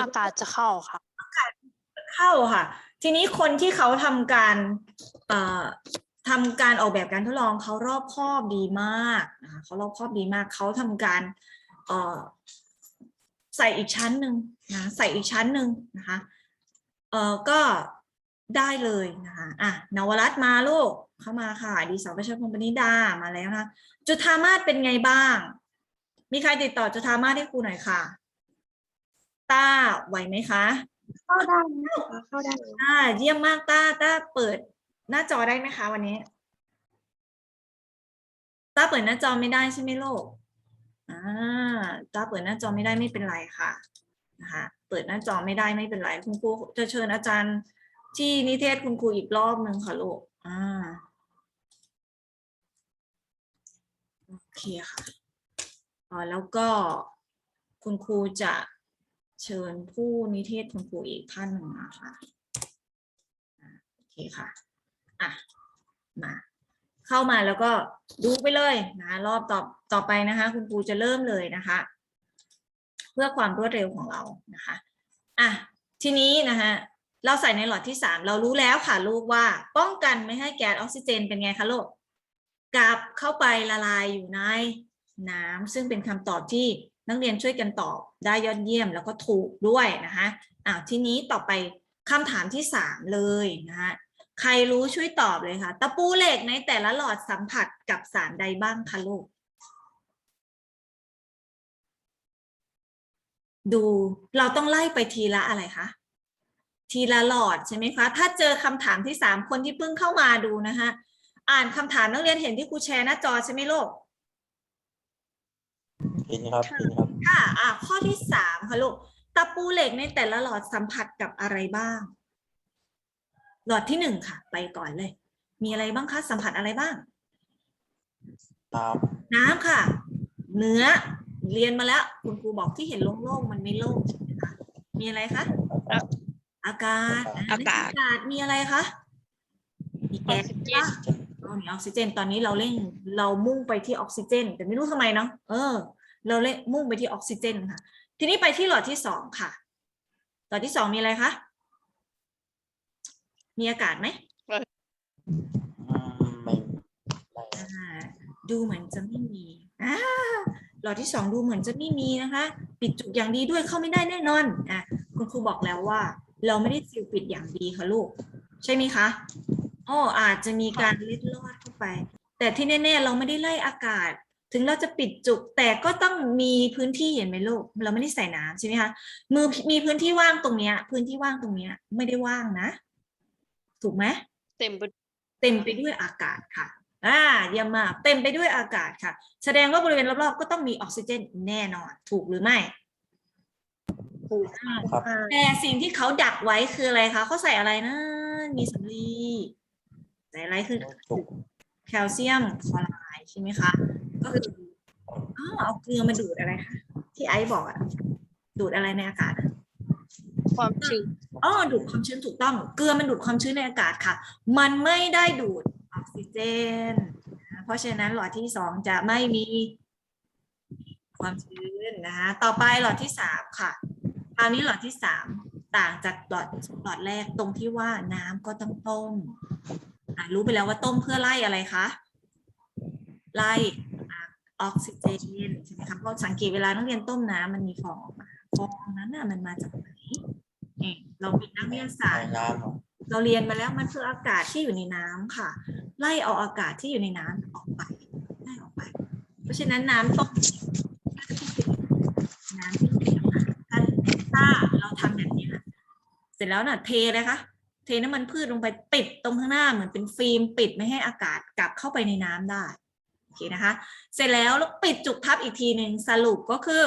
อากาศจะเข้าค่ะโอกาสเข้าค่ะ ทีนี้คนที่เขาทำการเอ่อทำการออกแบบการทดลองเขารอบครอบดีมากนะคะเขารอบครอบดีมากเขาทำการเอ่อใส่อีกชั้นหนึ่งนะใส่อีกชั้นหนึ่งนะคะเออก็ได้เลยนะคะอะนวรัตมาลูกเข้ามาค่ะ ดีสาวประชาพงศ์ปณิดามาแล้วนะจุธามาศเป็นไงบ้าง มีใครติดต่อจุธามาศให้ครูหน่อยค่ะ ต้าไหวไหมคะ เข้าได้นะคะเข้าได้อ่า เยี่ยมมากต้าต้าเปิดหน้าจอได้ไหมคะ วันนี้ต้าเปิดหน้าจอไม่ได้ใช่ไหมลูกอ่าต้าเปิดหน้าจอไม่ได้ไม่เป็นไรค่ะนะคะเปิดหน้าจอไม่ได้ไม่เป็นไรคุณครูจะเชิญอาจารย์ที่นิเทศคุณครูอีกรอบหนึ่งค่ะลูกอ่าโอเคค่ะอ่าแล้วก็คุณครูจะ เชิญผู้นิเทศคุณครูอีกท่านหนึ่งนะคะอ่าโอเคค่ะอะมาเข้ามาแล้วก็ดูไปเลยนะรอบต่อต่อไปนะคะ คุณครูจะเริ่มเลยนะคะ เพื่อความรวดเร็วของเรานะคะอะทีนี้นะคะเราใส่ในหลอดที่สามเรารู้แล้วค่ะลูกว่าป้องกันไม่ให้แก๊สออกซิเจนเป็นไงคะลูกกลับเข้าไปละลายอยู่ในน้ำซึ่งเป็นคำตอบที่ นักเรียนช่วยกันตอบได้ยอดเยี่ยมแล้วก็ถูกด้วยนะคะอะทีนี้ต่อไปคำถามที่สามเลยนะคะใครรู้ช่วยตอบเลยค่ะ ตะปูเหล็กในแต่ละหลอดสัมผัสกับสารใดบ้างคะลูก ดูเราต้องไล่ไปทีละอะไรคะทีละหลอดใช่ไหมคะ ถ้าเจอคำถามที่สามคนที่เพิ่งเข้ามาดูนะคะอ่านคำถามนักเรียนเห็นที่ครูแชร์หน้าจอใช่ไหมลูก เห็นครับเห็นครับค่ะอะข้อที่สามค่ะลูกตะปูเหล็กในแต่ละหลอดสัมผัสกับอะไรบ้าง หลอดที่หนึ่งค่ะ ไปก่อนเลย มีอะไรบ้างคะสัมผัสอะไรบ้าง น้น้ำค่ะ เนื้อเรียนมาแล้ว คุณครูบอกที่เห็นโล่งๆมันไม่โล่งใช่ไหมคะมีอะไรคะำครับอากาศะอากาศในอากาศมีอะไรคะมีแก๊สปะอ๋อมีออกซิเจนตอนนี้เราเร่งเรามุ่งไปที่ออกซิเจน แต่ไม่รู้ทำไมเนาะเออ เราเร่งมุ่งไปที่ออกซิเจนค่ะ ทีนี้ไปที่หลอดที่สองค่ะ หลอดที่สองมีอะไรคะ มีอากาศไหมอืมไม่ไม่อ่าดูเหมือนจะไม่มีอ่าหลอดที่สองดูเหมือนจะไม่มีนะคะ ปิดจุกอย่างดีด้วยเข้าไม่ได้แน่นอนอะคุณครูบอกแล้วว่า เราไม่ได้ซีลปิดอย่างดีค่ะลูก ใช่ไหมคะอ๋ออาจจะมีการเล็ดลอดเข้าไป แต่ที่แน่ ๆ เราไม่ได้ไล่อากาศ ถึงเราจะปิดจุกแต่ก็ต้องมีพื้นที่เห็นไหมลูกเราไม่ได้ใส่น้ำใช่ไหมคะมือมีพื้นที่ว่างตรงเนี้ย พื้นที่ว่างตรงเนี้ยไม่ได้ว่างนะ ถูกไหมเต็มไปเต็มไปด้วยอากาศค่ะอ่าเยี่ยมมากเต็มไปด้วยอากาศค่ะ แสดงว่าบริเวณรอบๆก็ต้องมีออกซิเจนแน่นอน ถูกหรือไม่ถูกครับแต่สิ่งที่เขาดักไว้คืออะไรคะเขาใส่อะไรนะ มีสำลีใส่อะไรคือถูกแคลเซียมคลอไรด์ใช่ไหมคะ ก็คืออ๋อเอาเกลือมาดูดอะไรคะที่ไอซ์บอกอะดูดอะไรในอากาศอะความชื้นอ๋อดูดความชื้นถูกต้อง เกลือมันดูดความชื้นในอากาศค่ะ มันไม่ได้ดูดออกซิเจนนะเพราะฉะนั้นหลอดที่สองจะไม่มีความชื้นนะคะต่อไปหลอดที่สามค่ะคราวนี้หลอดที่สามต่างจากหลอดหลอดแรกตรงที่ว่าน้ำก็ต้องต้มอะรู้ไปแล้วว่าต้มเพื่อไล่อะไรคะไล่ ออกซิเจนใช่ไหมคะเพราะสังเกตเวลานักเรียนต้มน้ำมันมีฟองออกมาฟองนั้นน่ะมันมาจากไหนเอ๊ะเราเป็นนักวิทยาศาสตในร์น้ำครับเราเรียนมาแล้วมันคืออากาศที่อยู่ในน้ำค่ะ ไล่เอาอากาศที่อยู่ในน้ำออกไปไล่ออกไป เพราะฉะนั้นน้ำต้มน้ำที่เป็นอาหารถ้าถ้าเราทำแบบนี้นะเสร็จแล้วน่ะเทเลยคะเทน้ำมันพืชลงไปปิดตรงข้างหน้าเหมือนเป็นฟิล์มปิดไม่ให้อากาศกลับเข้าไปในน้ำได้โอ เคนะคะ เสร็จแล้วแล้วปิดจุกทับอีกทีหนึ่งสรุปก็คือ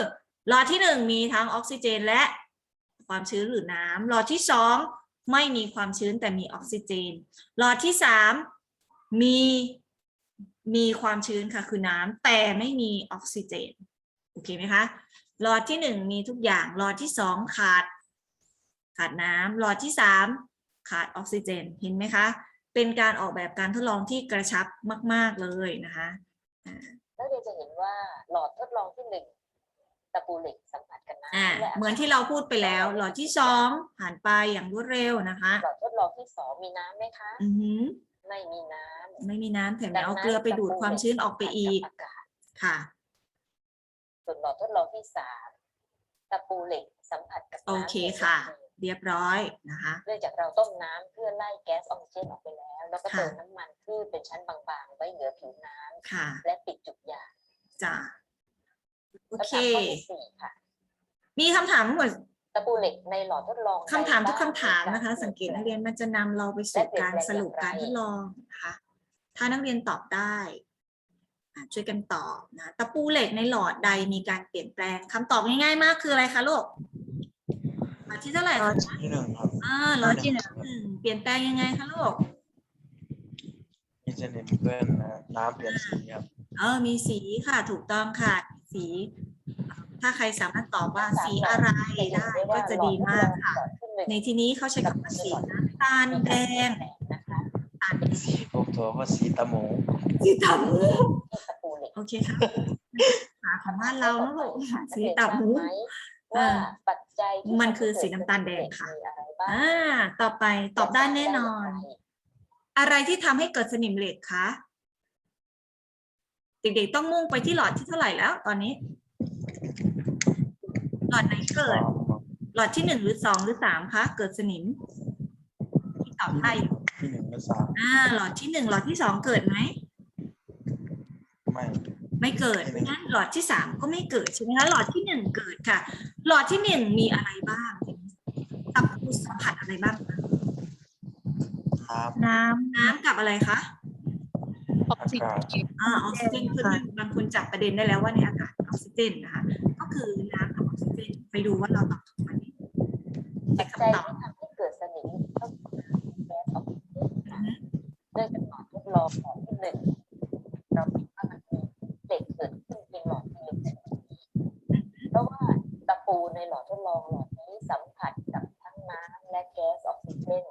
หลอดที่หนึ่งมีทั้งออกซิเจนและความชื้นหรือน้ำหลอดที่สองไม่มีความชื้นแต่มีออกซิเจน หลอดที่สามมีมีความชื้นค่ะคือน้ำแต่ไม่มีออกซิเจนโอเคไหมคะหลอดที่หนึ่งมีทุกอย่างหลอดที่สองขาด ขาดน้ำหลอดที่สามขาดออกซิเจนเห็นไหมคะเป็นการออกแบบการทดลองที่กระชับมาก ๆ เลยนะคะ นักเรียนจะเห็นว่าหลอดทดลองที่หนึ่งตะปูเหล็กสัมผัสกับน้ำอ่าและเหมือนที่เราพูดไปแล้ว หลอดที่สองผ่านไปอย่างรวดเร็วนะคะ หลอดทดลองที่สองมีน้ำไหมคะ อือหือไม่มีน้ำไม่มีน้ำแถมดัยังงเอานั้นเกลือไปดูดความชื้นออกไปอีกตะปูเหล็สัมผัสบอากาศค่ะ ส่วนหลอดทดลองที่สามตะปูเหล็กสัมผัสกับน้ำโอเคค่ะ เรียบร้อยนะคะเนื่องจากเราต้มน้ำเพื่อไล่แก๊สออกซิเจนออกไปแล้ว แล้วก็ค่ะเติมน้ำมันพืชเป็นชั้นบางๆ ไว้เหนือผิวน้ำค่ะ และปิดจุดยางจ้ะโอเคคำถามข้อที่สี่ค่ะมีคำถามทั้งหมดตะปูเหล็กในหลอดทดลองคำถามทุกใดคำถามบ้นะคะมีสังเกตปนักลี่เรียนมันจะนำเราไปสู่การสรุปการทดลองนะคะถ้านักเรียนตอบได้อะช่วยกันตอบนะตะปูเหล็กในหลอดใดมีการเปลี่ยนแปลงคำตอบง่ายๆมากคืออะไรคะลูกหล อดที่เท่าไหร่คะที่หนึ่งครับอ่าหลอดที่หนึ่งเปลี่ยนแปลงยังไงคะลูก มีสนิมเพื่อนนะน้ำเปลี่ยนสีครับเออ มีสีค่ะ ถูกต้องค่ะ สี ถ้าใครสามารถตอบว่าสีอะไรได้ก็จะดีมากค่ะ ในที่นี้เขาใช้คำว่าสีน้ำตาลแดงนะคะตาลสีพวกตัวก็สีตะหมูสีตาหมูที่ตะปูเหล็กโอเคค่ะหาของบ้านเรานะลูกสีตาหมูว่าปัจจัยที่ มันทำให้คือสีเกิน้ำตาลแดงค่ะมีอะไรบ้างอ่าต่อไปตอบได้แน่นอน อะไรที่ทำให้เกิดสนิมเหล็กคะเด็กๆต้องมุ่งไปที่หลอดที่เท่าไหร่แล้ว ตอนนี้ หลอดไหนเกิด หลอดที่หนึ่งหรือสองหรือสามคะเกิดสนิมที่ตอบได้อยู่ที่หนึ่งและสามอ่า หลอดที่หนึ่งหลอดที่สองเกิดไหมไม่ไม่เกิดไม่เกิดงั้นหลอดที่สามก็ไม่เกิดใช่ไหมคะหลอดที่หนึ่งเกิดค่ะ หลอดที่หนึ่งมีอะไรบ้างตะปูสัมผัสอะไรบ้างคะครับ น้น้ำกับอะไรคะำออกซิเจนอ่าออกซิเจนคือบางคนจับประเด็นได้แล้วว่าในอากาศมีออกซิเจนนะคะ ก็คือน้ำกับออกซิเจนไปดูว่าเราตอบถูกไหมปัเช็จคจัยคำตอบที่ทำให้เกิดสนิมก็คือแก๊สออกซิเจนค่ะเนื่องจากหลอดทดลองหลอดที่หนึ่งเราพบว่ามันมีเหล็กเกิดขึ้นเป็นหลอดที่ลึกถึงเพราะว่าตะปูในหลอดทดลองหลอดนี้สัมผัสกับทั้งน้ำและแก๊สออกซิเจน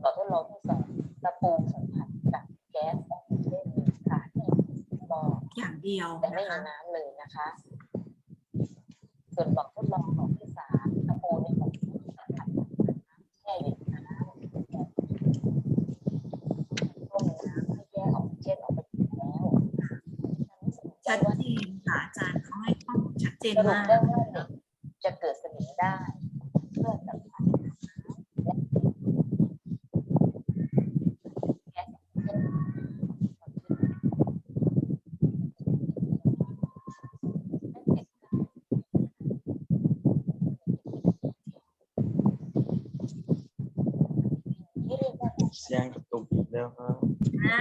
หลอดทดลองที่สอง ตะปูสัมผัสกับแก๊สออกซิเจนค่ะที่ทดลองอย่างเดียวแต่ไม่นะมีคะน้ำเลยนะคะ ส่วนหลอดทดลองหลอดที่สามตะปูในหลอดที่สัมผัสกับน้ำแช่อยู่ในน้ำต้มน้ำให้แยกออกซิเจนออกไปแล้วฉัชันดว่าเจนค่ะอาจารย์เขาให้ข้อมูลชัดเจนสรุปมาก ได้ว่าเด็กจะเกิดสนิมได้เมื่อสัมผัสกับน้ำและแก๊สออกซิเจนนั่นเองที่เรียกว่า เสียงกระตุกอีกแล้วครับ อ่า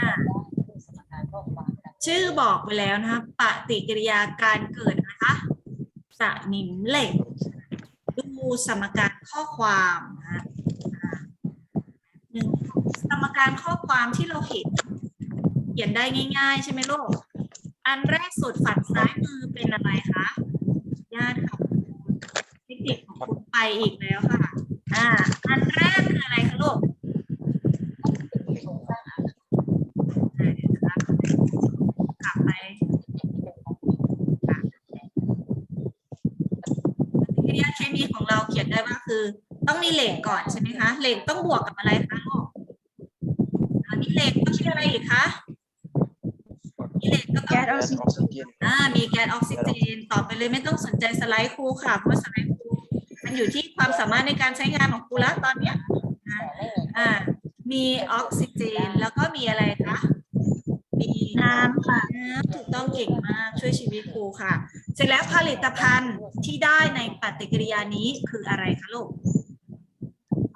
ชื่อบอกไปแล้วนะคะปฏิกิริยาการเกิดนะคะสนิมเหล็ก ดูสมการข้อความนะหนึ่งสมการข้อความที่เราเห็น เขียนได้ง่าย ๆ ใช่ไหมลูก อันแรกสุดฝั่งซ้ายมือเป็นอะไรคะญาติของเทคนิคของคุณไปอีกแล้วค่ะ อ่า อันแรกคืออะไรคะลูก โครงสร้างอาคาร อ่าเดี๋ยวนะคะกลับไป ที่เป็นของจริง ปฏิกิริยาเคมีของเราเขียนได้ว่า คือต้องมีเหล็กก่อนใช่ไหมคะเหล็กต้องบวกกับอะไรคะลูกอ่ามีเหล็กต้องมีอะไรอีกคะมีเหล็กก็ต้องแก๊สอแก๊อกสซิออกซิเจนอ่ามีแก๊สออกซิเจนต่อไปเลยไม่ต้องสนใจสไลด์ครูค่ะเพราะสไลด์ครูมันอยู่ที่ความสามารถในการใช้งานของครูแล้วตอนเนี้ยแต่ไม่มีอ่ามีออกซิเจนแล้วก็มีอะไรคะ มีน้ำค่ะ น้ำถูกต้องเก่งมากช่วยชีวิตครูค่ะ เสร็จแล้วผลิตภัณฑ์ที่ได้ในปฏิกิริยานี้คืออะไรคะลูก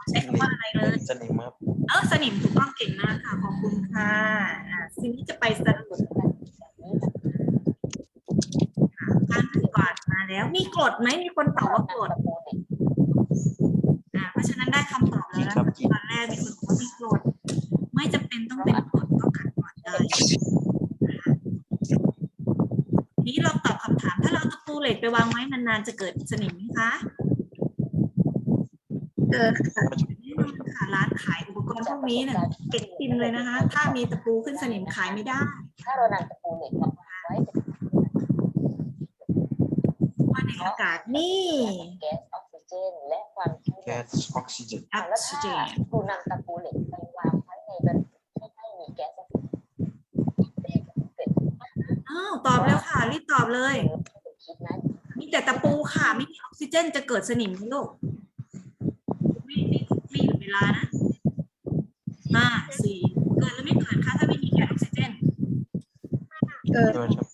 ใช้คำว่าอะไรเลย สนิมครับเออสนิมถูกต้องเก่งมากค่ะ ขอบคุณค่ะอ่าทีนี้จะไปสรุปการถือกวาดมาแล้ว มีกรดไหมมีคนตอบว่ากรดตะปูเหล็กอ่าเพราะฉะนั้นได้คำตอบแล้วนะคะตอนแรกมีคนบอกว่ามีกรดไม่จำเป็นต้องเป็นกรดก็ขัดกรด ได้นะคะทีนี้ลองตอบคำถาม ถ้าเราเอาตะปูเหล็กไปวางไว้นานๆ จะเกิดสนิมไหมคะเกิดค่ะก็จะแน่นอนค่ะร้านขายอุปกรณ์พวกนี้เนี่ยเก็บทิมเลยนะคะ ถ้ามีตะปูขึ้นสนิมขายไม่ได้ ถ้าเรานำตะปูเหล็กมาวางไว้เป็นอากาศนี่แก๊สออกซิเจนและความชื้นแก๊สออกซิเจนออะอกแล้วซิถ้าเจนครูนำตะปูเหล็กไปวางไว้ในบริเวณที่ไม่มีแก๊สออกซิเจนเกิด อ้าว ตอบแล้วค่ะ รีบตอบเลยคิดนะมีแต่ตะปูค่ะ ไม่มีออกซิเจนจะเกิดสนิมไหมลูก ไม่ไม่ไม่หยุดเวลานะห้าสี่เกิดหรือไม่เกิดคะถ้าไม่มีแก๊สออกซิเจนเกิดเกิดครับ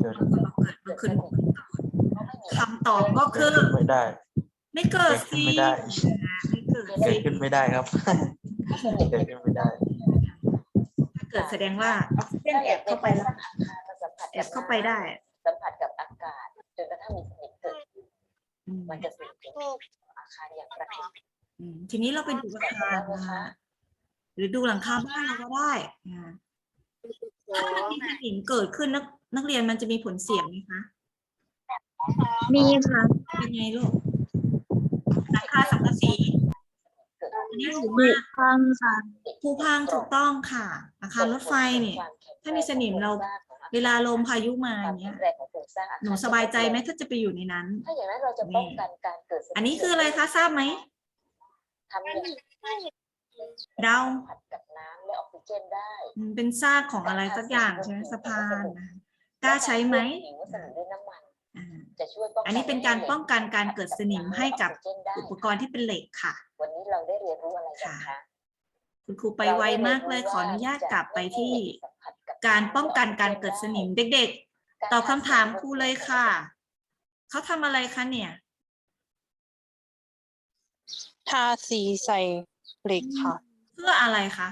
เกิดบางคนบอกเกิดบางคนบอกไม่เกิดเพราะไม่มีคำตอบก็คือไม่ได้ ไม่เกิดสิไม่ได้ไม่เกิดเกิสิดขึ้นไม่ได้ครับเกิดขึ้นไม่ได้ ถ้าเกิดแสดงว่าออกซิเจนแอบเข้าไปแล้ว แอบเข้าไปได้ สัมผัสกับอากาศจนกระทั่งมีสนิมเกิดขึ้นอืมมันจะสื่อถึงอาคารอย่างไรอืมทีนี้เราไปดูอาคารนะคะหรือดูหลังคาบ้านเราก็ได้อ่าถ้ามันมีสนิมเกิดขึ้นนักนักเรียนมันจะมีผลเสียงไหมคะมีค่ะเป็นไงลูกหลังคาสังกะสีเกิดอันนี้สูงบุมากพังค่ะภูพังถูกต้องค่ะ อาคารรถไฟเนี่ย ถ้ามีสนิมเรา เวลาลมพายุมาความเนี้แข็ยงแรงของโครงสร้างอาคารหนูสบายใจไหมถ้าจะไปอยู่ในนั้น ถ้าอย่างนั้นเราจะป้องกันการเกิดสมอันนี้คืออะไรคะทราบไหมทำอย่างเดาสัมผัสกับน้ำและออกซิเจนได้อืมเป็นซากของอะไรสักอย่างใช่ไหมสะพานนะคะกล้าใช้ไหมผิวสนิมด้วยน้ำมันอ่าจะช่วยป้องกัอันนี้เป็นการป้องกันการเกิดสนิมให้กับออกซิเจนได้อุปกรณ์ที่เป็นเหล็กค่ะ วันนี้เราได้เรียนรู้อะไรกันคะคุณครูไปไวมากเลยขออนุญาตกลับไปที่ การป้องกันการเกิดสนิมเด็กๆ ตอบคำถามครูเลยค่ะ เขาทำอะไรคะเนี่ยทาสีใส่เหล็กค่ะ เพื่ออะไรคะ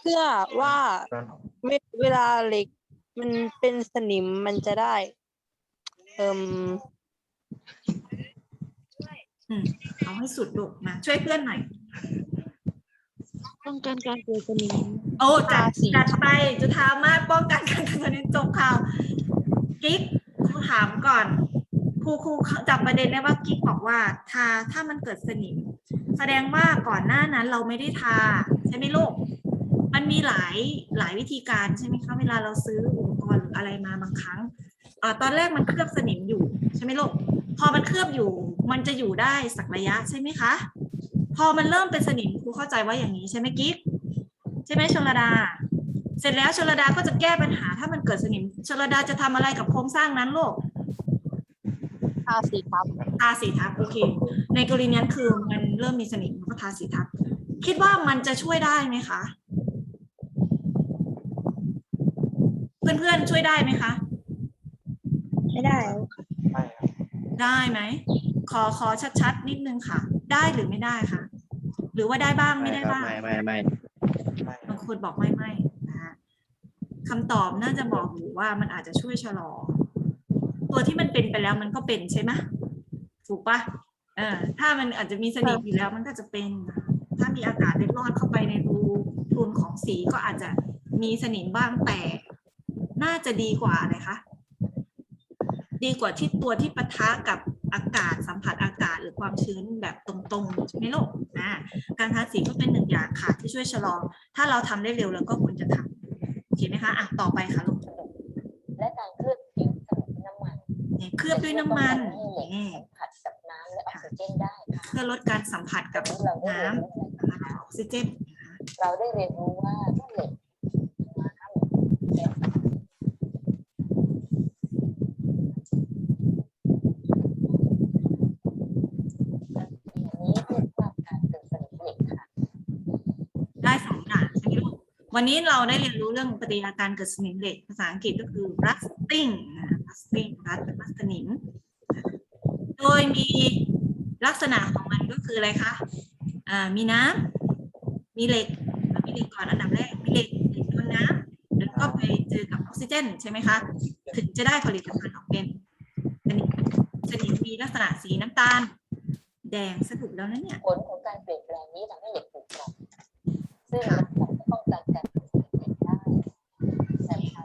เพื่อว่าการออกเวเวลาเหล็กมันเป็นสนิมมันจะได้ เอ่มอืมเอาให้สุดลูกมาช่วยเพื่อนหน่อย ป้องกันการเกิดสนิม โอ้จัดทาสี จัดไปจุธามาศป้องกันการเกิดสนิมจบข่าวกิ๊กครูถามก่อนครูครูจับประเด็นได้ว่ากิ๊กบอกว่า ทาถ้ามันเกิดสนิม แสดงว่าก่อนหน้านั้นเราไม่ได้ทา ใช่ไหมลูกมันมีหลายหลายวิธีการใช่ไหมคะเวลาเราซื้ออุปกรณ์หรืออะไรมาบางครั้งเอ่อตอนแรกมันเคลือบสนิมอยู่ใช่ไหมลูกพอมันเคลือบอยู่ มันจะอยู่ได้สักระยะใช่ไหมคะ พอมันเริ่มเป็นสนิมครูเข้าใจว่าอย่างนี้ใช่ไหมกิ๊กใช่ไหมชลดา เสร็จแล้วชลดาก็จะแก้ปัญหาถ้ามันเกิดสนิมชลดาจะทำอะไรกับโครงสร้างนั้นลูกทาสีทับทาสีทับโอเค ในกรณีนั้นคือมันเริ่มมีสนิมแล้วก็ทาสีทับ คิดว่ามันจะช่วยได้ไหมคะ เพื่อนๆช่วยได้ไหมคะไม่ได้ไม่ครับได้ไหม ขอขอชัดๆนิดนึงค่ะ ได้หรือไม่ได้คะหรือว่าได้บ้างไม่ได้บ้างไม่ไม่ไม่ไม่บางคนบอกไม่ไม่นะคะคำตอบน่าจะบอกอยู่ว่ามันอาจจะช่วยชะลอ ตัวที่มันเป็นไปแล้วมันก็เป็นใช่ไหมถูกปะเออถ้ามันอาจจะมีสนิมอยู่แล้วมันก็จะเป็นนะถ้ามีอากาศเล็ดรอดเข้าไปในรูทูนของสีก็อาจจะมีสนิมบ้างแต่น่าจะดีกว่าเลยคะดีกว่าที่ตัวที่ปะทะกับ อากาศสัมผัสอากาศหรือความชื้นแบบตรงๆใช่ไหมลูกอ่าการทาสีก็เป็นหนึ่งอย่างค่ะที่ช่วยชะลอ ถ้าเราทำได้เร็วเราก็ควรจะทำโอเคไหมคะอะต่อไปค่ะลูกและการเคลือบผิวสนิมด้วยน้ำมันเนี่ยเคลือบด้วยน้ำมันจะช่วยป้องกันให้เหล็กนี่สัมผัสกับน้ำและออกซิเจนได้ค่ะเพื่อลดการสัมผัสกับวันนี้เราได้น้เรียนรู้อะไรกันำและออกซิเจนนะคะเราได้เรียนรู้ว่าเมื่อเหล็กน้ำและอันนี้เรียกว่าการเกิดสนิมเหล็กค่ะ ได้สองอย่างใช่ไหมลูก วันนี้เราได้เรียนรู้เรื่องปฏิกิริยาการเกิดสนิมเหล็ก ภาษาอังกฤษก็คือ rusting นะ rusting rust เป็น rust สนิม โดยมีลักษณะของมันก็คืออะไรคะอ่ามีน้ำมีเหล็กเอามีเหล็กก่อนอันดับแรกมีเหล็กเหล็กโดนน้ำแล้วก็ไปเจอกับออกซิเจนใช่ไหมคะถึงจะได้ผลิตภัณฑ์ออกเป็นสนิมสนิมมีลักษณะสีน้ำตาล แดงสรุปแล้วนะเนี่ยผลของการเปลี่ยนแปลงนี้ทำให้เหล็กผุกร่อนซึ่งมันสามารถป้องกันการเกิดสนิมเหล็กได้แต่ภายในการ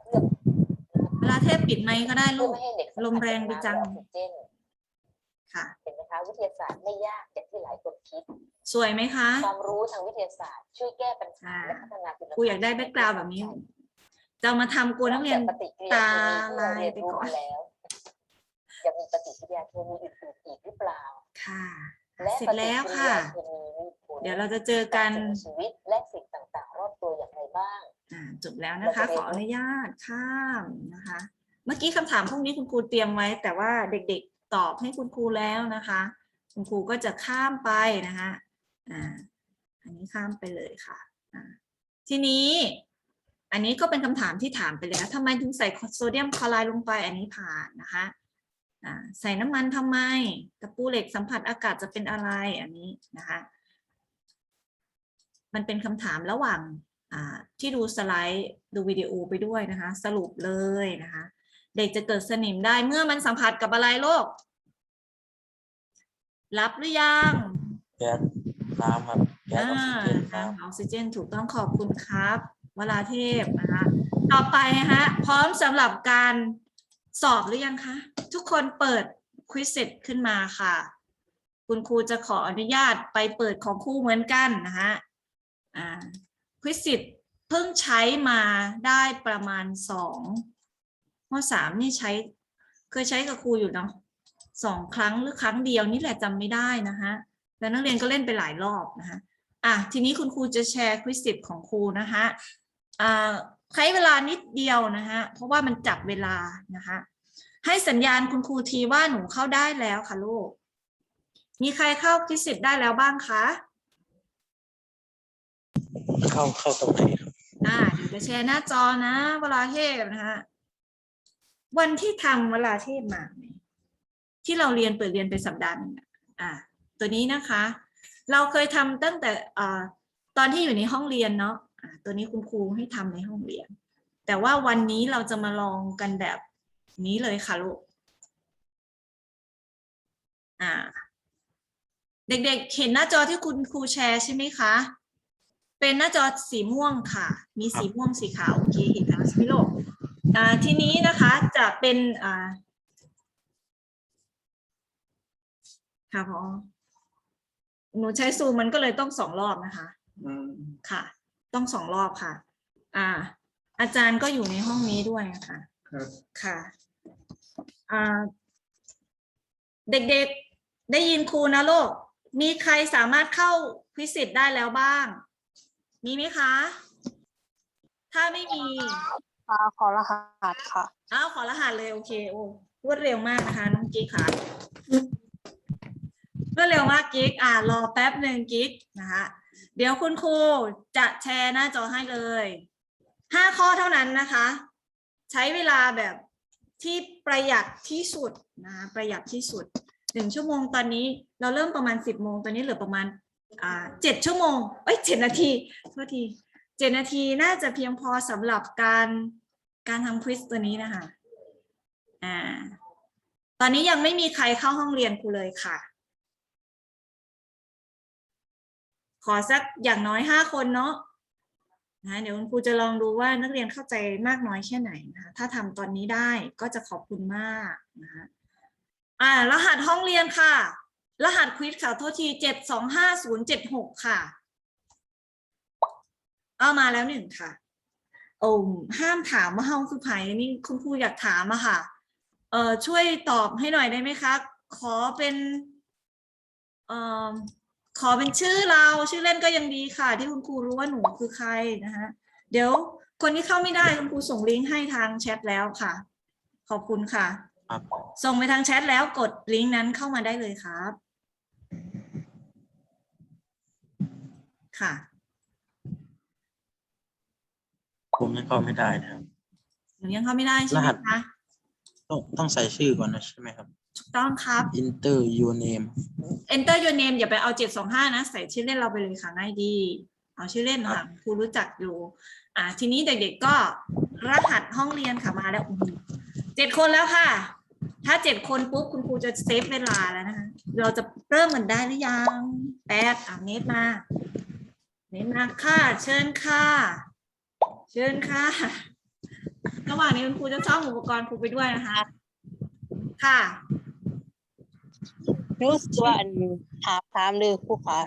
เคลือบ เวลาเทพปิดไมค์ ก็ได้เพื่ลูอกไม่ให้เหล็กสัผัสลมแรงดีจังกับน้ำและออกซิเจนค่ะ เห็นไหมคะวิทยาศาสตร์ไม่ยากอย่างที่หลายคนคิด สวยไหมคะ ความรู้ทางวิทยาศาสตร์ ช่วยแก้ปัญหาและพัฒนาคุณภาพครูอยากได้แบ็กกราวด์แบบนี้ จะมาทำกลัวนักเรียนจากปฏิกิริยาเคมีที่เราเรียนรู้ตาลายไปก่อนมาแล้วยังมีปฏิกิริยาเคมีอื่นๆอีกหรือเปล่า ค่ะและเสร็จปฏิแล้วกิริค่ะยาเคมีมีผลเดี๋ยวเราจะเจอกันต่อสิ่งมีชีวิตและสิ่งต่างๆ รอบตัวอย่างไรบ้างอ่าจบแล้วนะคะ ขออนุญาตข้ามนะคะ เมื่อกี้คำถามพวกนี้คุณครูเตรียมไว้ แต่ว่าเด็กๆตอบให้คุณครูแล้วนะคะ คุณครูก็จะข้ามไปนะคะอ่าอันนี้ข้ามไปเลยค่ะอ่าทีนี้อันนี้ก็เป็นคำถามที่ถามไปเลยนะทำไมถึงใส่โซเดียมคลอไรด์ลงไปอันนี้ผ่านนะคะอ่าใส่น้ำมันทำไมตะปูเหล็กสัมผัสอากาศจะเป็นอะไรอันนี้นะคะ มันเป็นคำถามระหว่างอ่าที่ดูสไลด์ดูวิดีโอไปด้วยนะคะ สรุปเลยนะคะ เด็กจะเกิดสนิมได้เมื่อมันสัมผัสกับอะไรโลก รับหรือยังแก๊สน้ำครับแก๊สออกซิเจนอ่าน้น้ำออกซิเจนถูกต้องขอบคุณครับวลาเทพนะคะต่อไปนะคะพร้อมสำหรับการสอบหรือยังคะ ทุกคนเปิดควิสเซ็ตขึ้นมาค่ะ คุณครูจะขออนุญาตไปเปิดของครูเหมือนกันนะคะอ่าควิสซิตเพิ่งใช้มาได้ประมาณสอง มสามนี่ใช้เคยใช้กับครูอยู่เนาะสองครั้งหรือครั้งเดียวนี่แหละจำไม่ได้นะคะแล้วนักเรียนก็เล่นไปหลายรอบนะคะอะทีนี้คุณครูจะแชร์ควิสซิตของครูนะคะอ่าใช้เวลานิดเดียวนะคะเพราะว่ามันจับเวลานะคะให้สัญญาณคุณครูทีว่าหนูเข้าได้แล้วค่ะลูกมีใครเข้าควิสซิตได้แล้วบ้างคะำเข้าเข้าตรงไหนครับอ่าเดี๋ยวจะแชร์หน้าจอนะเวลาเทพนะคะ วันที่ทำเวลาเทพมาเนี่ยที่เราเรียนเปิดเรียนไปสัปดาห์หนึงอะอ่าตัวนี้นะคะ เราเคยทำตั้งแต่อ่าตอนที่อยู่ในห้องเรียนเนาะอ่าตัวนี้คุณครูให้ทำในห้องเรียน แต่ว่าวันนี้เราจะมาลองกันแบบนี้เลยค่ะลูกอ่า เด็กๆ เห็นหน้าจอที่คุณครูแชร์ใช่ไหมคะ เป็นหน้าจอสีม่วงค่ะ มีสีม่วงสีขาวโอเคเห็นแล้วใช่ไหมลูก ทีนี้นะคะจะเป็นอ่าค่ะพอหนูใช้ซูมมันก็เลยต้องสองรอบนะคะอืมค่ะ ต้องสองรอบค่ะ อ่า อาจารย์ก็อยู่ในห้องนี้ด้วยนะคะครับค่ะอ่าเด็กๆได้ยินครูนะลูกมีใครสามารถเข้าควิสิตได้แล้วบ้าง มีไหมคะ ถ้าไม่มี ค่ะขอรหัสค่ะ อ้าวขอรหัสเลยโอเคโอ้รวดเร็วมากนะคะน้องกิ๊กค่ะรวดเร็วมากกิ๊กอ่ารอแป๊บหนึ่งกิ๊กนะคะเดี๋ยวคุณครูจะแชร์หน้าจอให้เลยห้าข้อเท่านั้นนะคะ ใช้เวลาแบบที่ประหยัดที่สุดนะประหยัดที่สุดหนึ่งชั่วโมงตอนนี้เราเริ่มประมาณสิบโมงตอนนี้เหลือประมาณอ่าเจ็ดชั่วโมงเอ้ยเจ็ดนาทีโทษที เจ็ดนาทีน่าจะเพียงพอสำหรับการการทำควิสตัวนี้นะคะ อ่า ตอนนี้ยังไม่มีใครเข้าห้องเรียนครูเลยค่ะ ขอสักอย่างน้อยห้าคนเนาะนะเดี๋ยวคุณครูจะลองดูว่านักเรียนเข้าใจมากน้อยแค่ไหนนะคะถ้าทำตอนนี้ได้ก็จะขอบคุณมากนะคะอ่ารหัสห้องเรียนค่ะ รหัสควิสค่ะโทษทีเจ็ดสองห้าศูนย์เจ็ดหกค่ะ เอามาแล้วหนึ่งค่ะโอ้ห้ามถามว่าเฮาคือไผ่นี่คุณครูอยากถามอะค่ะ เอ่อช่วยตอบให้หน่อยได้ไหมคะ ขอเป็นเอ่อขอเป็นชื่อเราชื่อเล่นก็ยังดีค่ะ ที่คุณครูรู้ว่าหนูคือใครนะคะเดี๋ยวคนที่เข้าไม่ได้คุณครูส่งลิงก์ให้ทางแชทแล้วค่ะ ขอบคุณค่ะครับส่งไปทางแชทแล้วกดลิงก์นั้นเข้ามาได้เลยครับ ค่ะ ผมยังเข้าไม่ได้นะครับ หนูยังเข้าไม่ได้ใช่ไหมรหัส คะต้องต้องใส่ชื่อก่อนนะใช่ไหมครับ ถูกต้องครับ enter your name enter your name อย่าไปเอาเจ็ดสองห้านะ ใส่ชื่อเล่นเราไปเลยค่ะง่ายดี เอาชื่อเล่นค่ะครูรู้จักอยู่ อ่า ทีนี้เด็กๆก็รหัสห้องเรียนค่ะมาแล้วอื้อหือเจ็ดคนแล้วค่ะ ถ้าเจ็ดคนปุ๊บคุณครูจะเซฟเวลาแล้วนะคะ เราจะเริ่มกันได้หรือยังแปดอ่าเนตมา เนตมาค่ะ เชิญค่ะ เชิญค่ะ ระหว่างนี้คุณครูจะซ่อมอุปกรณ์ครูไปด้วยนะคะ ค่ะรู้สึกว่าอันถามถามเลยครูคะ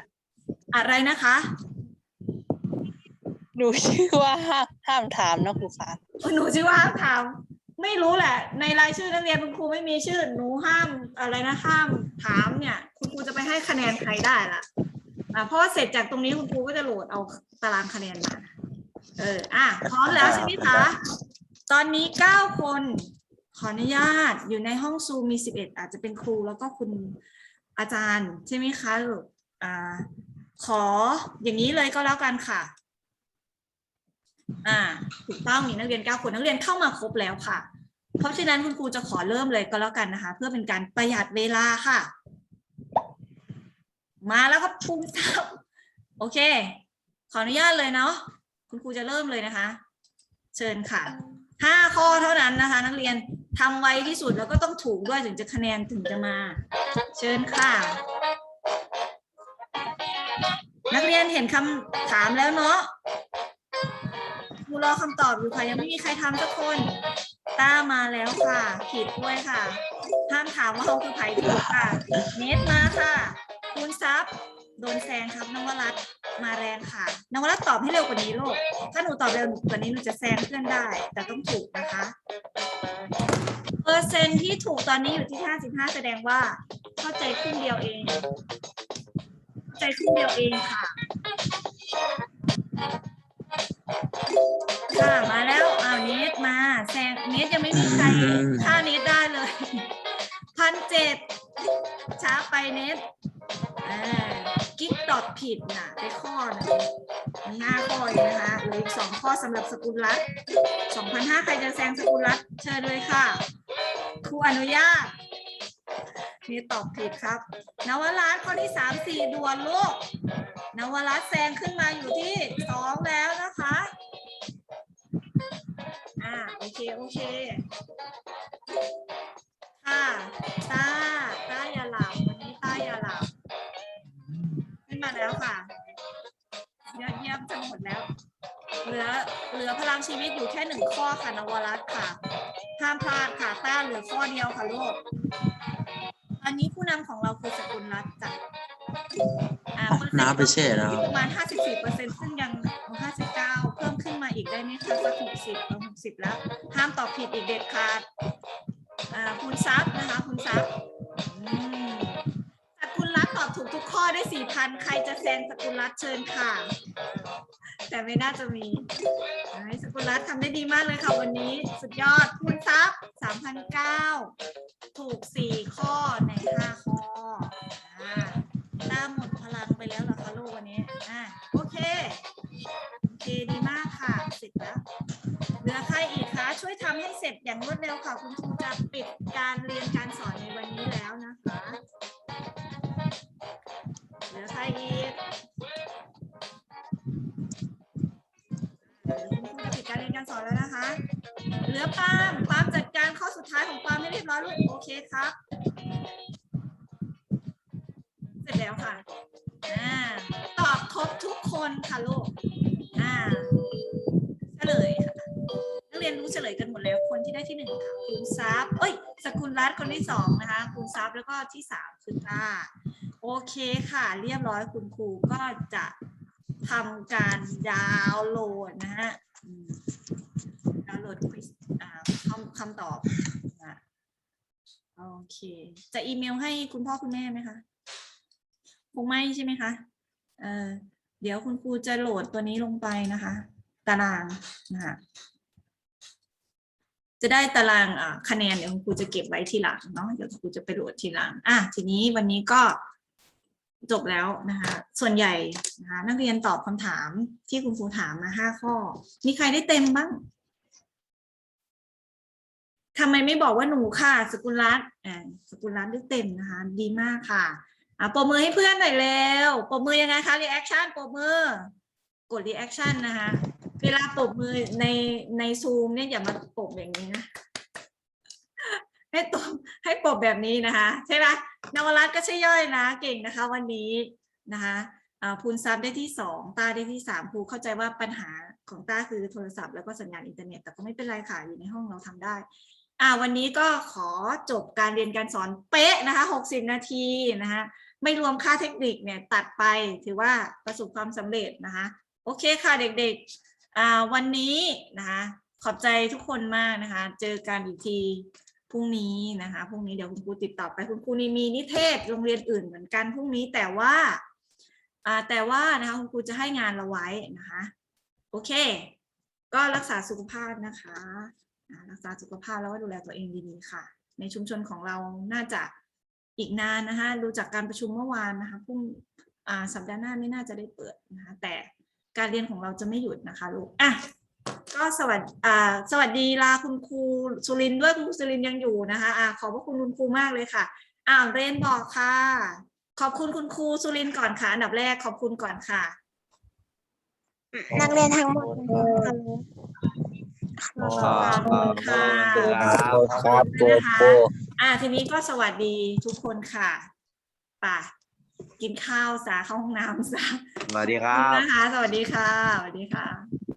อะไรนะคะ หนูชื่อว่าห้ามห้ามถามนะครูคะหนูชื่อว่าห้ามถาม ไม่รู้แหละ ในรายชื่อนักเรียนคุณครูไม่มีชื่อ หนูห้ามอะไรนะห้ามถามเนี่ย คุณครูจะไปให้คะแนนใครได้ล่ะอ่าเพราะว่าเสร็จจากตรงนี้คุณครูก็จะโหลดเอาตารางคะแนนมา เอออะพร้อมแล้วใช่ไหมคะ ตอนนี้เก้าคน ขออนุญาตอยู่ในห้องซูมมีสิบเอ็ดอาจจะเป็นครูแล้วก็คุณอาจารย์ ใช่ไหมคะลูกอ่าขออย่างนี้เลยก็แล้วกันค่ะ อ่าถูกต้องมีนักเรียนเก้าคนนักเรียนเข้ามาครบแล้วค่ะ เพราะฉะนั้นคุณครูจะขอเริ่มเลยก็แล้วกันนะคะ เพื่อเป็นการประหยัดเวลาค่ะ มาแล้วก็ปุ่มซับโอเค ขออนุญาตเลยเนาะ คุณครูจะเริ่มเลยนะคะ เชิญค่ะห้าข้อเท่านั้นนะคะ นักเรียนทำไวที่สุดแล้วก็ต้องถูกด้วยถึงจะคะแนนถึงจะมา เชิญค่ะ นักเรียนเห็นคำถามแล้วเนาะครูรอคำตอบอยู่ค่ะยังไม่มีใครทำสักคนต้ามาแล้วค่ะผิดด้วยค่ะห้ามถามว่าเขาคือไผ่ถูกค่ะ เนตมาค่ะ คุณซับโดนแซงครับนวรัตน์ มาแรงค่ะนวรัตน์ตอบให้เร็วกว่านี้ลูกถ้าหนูตอบเร็วกว่านี้หนูจะแซงเพื่อนได้ แต่ต้องถูกนะคะเปอร์เซ็นต์ที่ถูกตอนนี้อยู่ที่ 55 แสดงว่า เข้าใจครึ่งเดียวเอง เข้าใจครึ่งเดียวเองค่ะค่ะมาแล้วอ้าวเนตมาแซงเนตยังไม่มีใครฆ่าเนตได้เลยพันเจ็ดช้าไปเนตอ่า กิ๊กตอบผิดน่ะไปข้อหนึงมีห้าข้ออยู่นะคะเหลืออีกสองข้อสำหรับสกุลรัตสองพันห้าใครจะแซงสกุลรัตเชิญเลยค่ะครูอนุญาตนี่ตอบผิดครับ นวรัตน์ข้อที่สามสี่ด่วนลูกนวรัตน์แซงขึ้นมาอยู่ที่สองแล้วนะคะ อ่าโอเค โอเค ชีวิตอยู่แค่หนึ่งข้อค่ะนวรัตน์ค่ะ ห้ามพลาดค่ะต้าเหลือข้อเดียวค่ะลูกอันนี้ผู้นำของเราคือสกุลรัตน์จ้ะอ่าเปอร์เซ็นต์น้ำไปแช่แล้วประมาณ 54เปอร์เซ็นต์ซึ่งยัง 59 เพิ่มขึ้นมาอีกได้ไหมคะสัก60เออ60 แล้ว ห้ามตอบผิดอีกเด็ดขาดอ่าคุณซับนะคะคุณซับอืมสกุลรัตน์ตอบถูกทุกข้อได้ 4,000 ใครจะแซงสกุลรัตน์เชิญค่ะ แต่ไม่น่าจะมีให้สกุลรัตน์ทำได้ดีมากเลยค่ะวันนี้ สุดยอดคุณซับ3,009ถูก4ข้อใน5ข้อตามหมดพลังไปแล้วเหรอคะลูกวันนี้อ่าโอเคโอเคดีมากค่ะเสร็จแล้วเหลือใครอีกคะช่วยทำให้เสร็จอย่างรวดเร็วค่ะ คุณครูจะปิดการเรียนการสอนในวันนี้แล้วนะคะ สอนแล้วนะคะ เหลือปาล์มปาล์มจัดการข้อสุดท้ายของปาล์มให้เรียบร้อยลูกโอเคครับ เสร็จแล้วค่ะอ่าตอบครบทุกคนค่ะลูกอ่าเฉลยค่ะนักเรียนรู้เฉลยกันหมดแล้วคนที่ได้ที่หนึ่งค่ะคุณซับเอ้ยสกุลรัตน์คนที่สองนะคะคุณซับแล้วก็ที่สามคือต้าโอเคค่ะ เรียบร้อยคุณครูก็จะทำการดาวน์โหลดนะฮะ ดาวน์โหลดควิสคำคำตอบนะโอเค จะอีเมลให้คุณพ่อคุณแม่ไหมคะ คงไม่ใช่ไหมคะ เออเดี๋ยวคุณครูจะโหลดตัวนี้ลงไปนะคะ ตารางนะคะจะได้ตารางคะแนนเดี๋ยวคุณครูจะเก็บไว้ทีหลังเนาะเดี๋ยวคุณครูจะไปโหลดทีหลังอะทีนี้วันนี้ก็จบแล้วนะคะ ส่วนใหญ่นะคะนักเรียนตอบคำถามที่คุณครูถามมาห้าข้อ มีใครได้เต็มบ้าง ทำไมไม่บอกว่าหนูค่ะ สกุลรัตน์อ่าสกุลรัตน์ได้เต็มนะคะ ดีมากค่ะอะปรบมือให้เพื่อนหน่อยเร็วปรบมือยังไงคะรีแอคชั่นปรบมือกดรีแอคชั่นนะคะ เวลาปรบมือในในซูมเนี่ยอย่ามาปรบอย่างนี้นะให้ตบให้ปรบแบบนี้นะคะ ใช่ไหมนวรัตน์ก็ใช่ย่อยนะ เก่งนะคะ วันนี้นะคะอ่าพูนซับได้ที่สองตาได้ที่สามครูเข้าใจว่าปัญหาของตาคือโทรศัพท์แล้วก็สัญญาณอินเทอร์เน็ตแต่ก็ไม่เป็นไรค่ะอยู่ในห้องเราทำได้ อ่าวันนี้ก็ขอจบการเรียนการสอนเป๊ะนะคะ 60 นาทีนะคะไม่รวมค่าเทคนิคเนี่ยตัดไปถือว่าประสบความสำเร็จนะคะ โอเคค่ะเด็กๆอ่าวันนี้นะคะขอบใจทุกคนมากนะคะ เจอกันอีกทีพรุ่งนี้นะคะพรุ่งนี้เดี๋ยวคุณครูติดต่อไปคุณครูนี่มีนิเทศโรงเรียนอื่นเหมือนกันพรุ่งนี้แต่ว่าอ่าแต่ว่านะคะคุณครูจะให้งานเราไว้นะคะ โอเค ก็รักษาสุขภาพนะคะ รักษาสุขภาพแล้วก็ดูแลตัวเองดีๆค่ะ ในชุมชนของเราน่าจะอีกนานนะคะดูจากการประชุมเมื่อวานนะคะพรุ่งสัปดาห์หน้าไม่น่าจะได้เปิดนะคะแต่การเรียนของเราจะไม่หยุดนะคะลูกอะก็สวัสดีสวัสดีลาคุณครูสุรินด้วยคุณครูสุรินยังอยู่นะคะอ่าขอบพระคุณคุณครูมากเลยค่ะอ่าเรนบอกค่ะ ขอบคุณคุณครูสุรินก่อนค่ะ อันดับแรกขอบคุณก่อนค่ะ นักเรียนทั้งหมด ขอบคุณค่ะครับนะคะอ่าทีนี้ก็สวัสดีทุกคนค่ะป่ะกินข้าวซะเข้าห้องน้ำซะสวัสดีคขอบรัคุณบนะคะ สวัสดีค่ะ สวัสดีค่ะ